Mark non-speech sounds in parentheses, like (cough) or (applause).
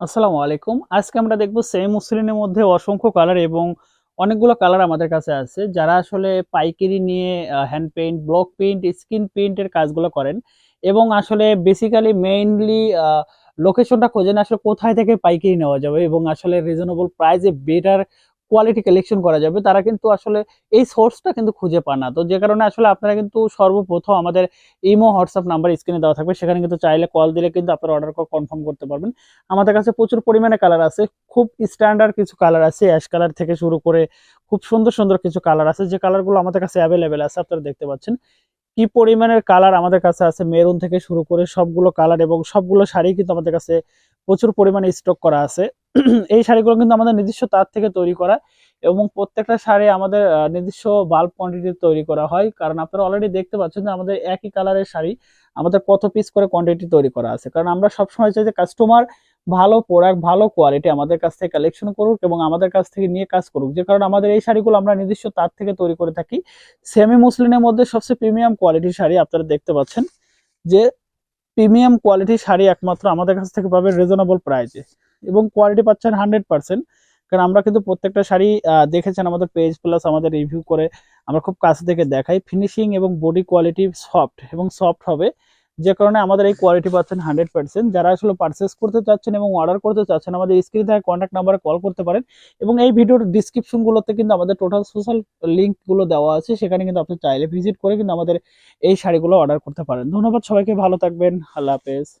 আসসালামু আলাইকুম। আজকে আমরা দেখব সেম মুসলিনের মধ্যে অসংখ্য কালার এবং অনেকগুলো কালার আমাদের কাছে আছে। যারা আসলে পাইকারি নিয়ে hand paint block paint screen পেইন্টের কাজগুলো করেন এবং আসলে বেসিক্যালি মেইনলি লোকেশনটা খোঁজেন আসলে কোথায় থেকে পাইকারি নেওয়া যাবে এবং আসলে রিজনেবল প্রাইসে বেটার কোয়ালিটি কালেকশন করা যাবে, তারা কিন্তু আসলে এই সোর্সটা কিন্তু খুঁজে পান না। তো যে কারণে আসলে আপনারা কিন্তু সর্বপ্রথম আমাদের ইমো হোয়াটসঅ্যাপ নাম্বার স্ক্রিনে দেওয়া থাকবে। সেখানে কিন্তু চাইলে কল দিলে কিন্তু আপনারা অর্ডার কনফার্ম করতে পারবেন। আমাদের কাছে প্রচুর পরিমাণে কালার আছে। খুব স্ট্যান্ডার্ড কিছু কালার আছে। অ্যাশ কালার থেকে শুরু করে খুব সুন্দর সুন্দর কিছু কালার আছে। যে কালারগুলো আমাদের কাছে অ্যাভেলেবেল আছে, আপনারা দেখতে পাচ্ছেন। কি পরিমাণের কালার আমাদের কাছে আছে? মেরুন থেকে শুরু করে সবগুলো কালার এবং সবগুলো শাড়ি কিন্তু আমাদের কাছে প্রচুর পরিমাণে স্টক করা আছে। (clears throat) এই শাড়িগুলো কিন্তু আমাদের নিজস্ব তার থেকে তৈরি করা এবং প্রত্যেকটা শাড়ি আমাদের নিজস্ব বাল্ব কোয়ান্টিটি তৈরি করা হয়। কারণ আপনারা অলরেডি দেখতে পাচ্ছেন যে আমাদের একই কালারের শাড়ি আমাদের কত পিস করে কোয়ান্টিটি তৈরি করা আছে। কারণ আমরা সবসময় চাই যে কাস্টমার ভালো প্রোডাক্ট ভালো কোয়ালিটি আমাদের কাছ থেকে কালেকশন করুক এবং আমাদের কাছ থেকে নিয়ে কাজ করুক। যে কারণে আমাদের এই শাড়িগুলো আমরা নিজস্ব তার থেকে তৈরি করে থাকি। সেমি মুসলিনের মধ্যে সবচেয়ে প্রিমিয়াম কোয়ালিটির শাড়ি আপনারা দেখতে পাচ্ছেন যে প্রিমিয়াম কোয়ালিটির শাড়ি একমাত্র আমাদের কাছ থেকে পাবেন রিজনেবল প্রাইসে এবং কোয়ালিটি পাচ্ছেন হান্ড্রেড পার্সেন্ট কারণ আমরা কিন্তু প্রত্যেকটা শাড়ি দেখেছেন আমাদের পেজ প্লাস আমাদের রিভিউ করে আমরা খুব কাছ থেকে দেখাই। ফিনিশিং এবং বডি কোয়ালিটি সফট এবং সফট হবে। যে কারণে আমাদের এই কোয়ালিটি পাচ্ছেন হান্ড্রেড পার্সেন্ট যারা আসলে পারচেস করতে চাচ্ছেন এবং অর্ডার করতে চাচ্ছেন, আমাদের স্ক্রিনে থাকা কন্ট্যাক্ট নাম্বারে কল করতে পারেন। এবং এই ভিডিওর ডিসক্রিপশনগুলোতে কিন্তু আমাদের টোটাল সোশ্যাল লিঙ্কগুলো দেওয়া আছে। সেখানে কিন্তু আপনি চাইলে ভিজিট করে কিন্তু আমাদের এই শাড়িগুলো অর্ডার করতে পারেন। ধন্যবাদ সবাইকে, ভালো থাকবেন। আল্লাহ হাফেজ।